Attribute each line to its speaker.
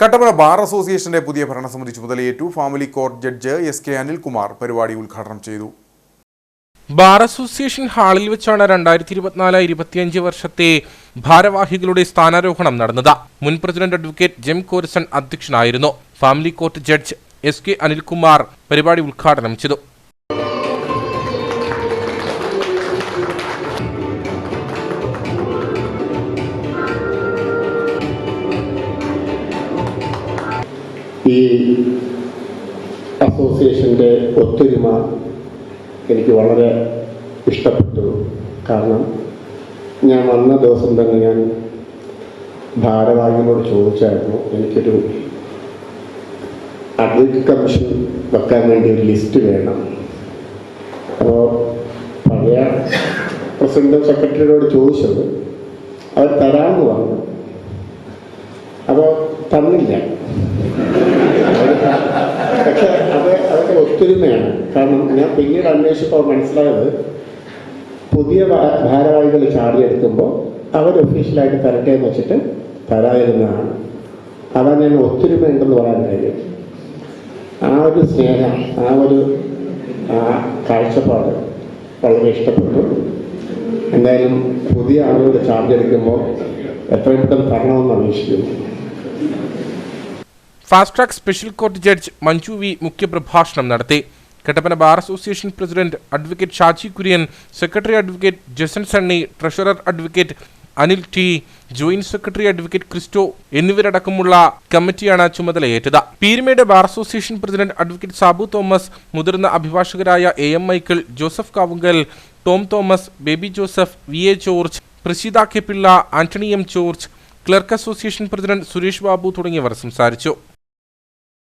Speaker 1: Kattappana bar അസോസിയേഷന്റെ പുതിയ ഭരണസമിതി ചുമതലയേറ്റു family court judge S K Anilkumar പരിപാടി ഉദ്ഘാടനം ചെയ്തു.
Speaker 2: ബാർ അസോസിയേഷൻ ഹാളിൽ വെച്ചാണ് രണ്ടായിരത്തി ഇരുപത്തിനാല് ഇരുപത്തിയഞ്ച് വർഷത്തെ ഭാരവാഹികളുടെ സ്ഥാനാരോഹണം നടന്നത്. മുൻ പ്രസിഡന്റ് അഡ്വക്കേറ്റ് ജെം കോരസൺ അധ്യക്ഷനായിരുന്നു. Family court judge S K Anilkumar പരിപാടി ഉദ്ഘാടനം ചെയ്തു.
Speaker 3: ഈ അസോസിയേഷന്റെ ഒത്തൊരുമ എനിക്ക് വളരെ ഇഷ്ടപ്പെട്ടു. കാരണം ഞാൻ വന്ന ദിവസം തന്നെ ഞാൻ ഭാരവാഹികളോട് ചോദിച്ചായിരുന്നു. എനിക്കൊരു അഡ്വക്കേറ്റ് കമ്മീഷൻ വെക്കാൻ വേണ്ടി ഒരു ലിസ്റ്റ് വേണം. അപ്പോൾ പഴയ പ്രസിഡന്റ് സെക്രട്ടറിയോട് ചോദിച്ചത് അവർ തരാമെന്ന് പറഞ്ഞു. അപ്പോൾ തന്നില്ല. കാരണം ഞാൻ പിന്നീട് അന്വേഷിച്ചപ്പോൾ മനസ്സിലായത് പുതിയ ഭാരവാഹികൾ ചാർജ് അവർ ഒഫീഷ്യലായിട്ട് തരട്ടെ എന്ന് വെച്ചിട്ട് തരാതിരുന്നതാണ്. അതാണ് ഞാൻ ഒത്തൊരുമ ഉണ്ടെന്ന് പറയാൻ കാര്യം. ആ ഒരു സ്നേഹം ആ ഒരു കാഴ്ചപ്പാട് വളരെ ഇഷ്ടപ്പെട്ടു. എന്തായാലും പുതിയ ആളുകൾ ചാർജ് എടുക്കുമ്പോൾ എത്രയും പെട്ടെന്ന് തരണമെന്ന് അപേക്ഷിക്കുന്നു
Speaker 2: fast track special court judge Manju V മുഖ്യപ്രഭാഷണം നടത്തി. Kattappana bar association president advocate Shaji Kurian secretary advocate Jason Sunny treasurer advocate Anil T joint secretary advocate Christo എന്നിവരടക്കമുള്ള കമ്മിറ്റിയാണ് ചുമതലയേറ്റത്. Peerumedu bar association president advocate Sabu Thomas മുതിർന്ന അഭിഭാഷകരായ A M Michael Joseph Kavungal Tom Thomas Baby Joseph V A George Praseetha K Pillai Antony M George clerk association president Suresh Babu തുടങ്ങിയവർ സംസാരിച്ചു.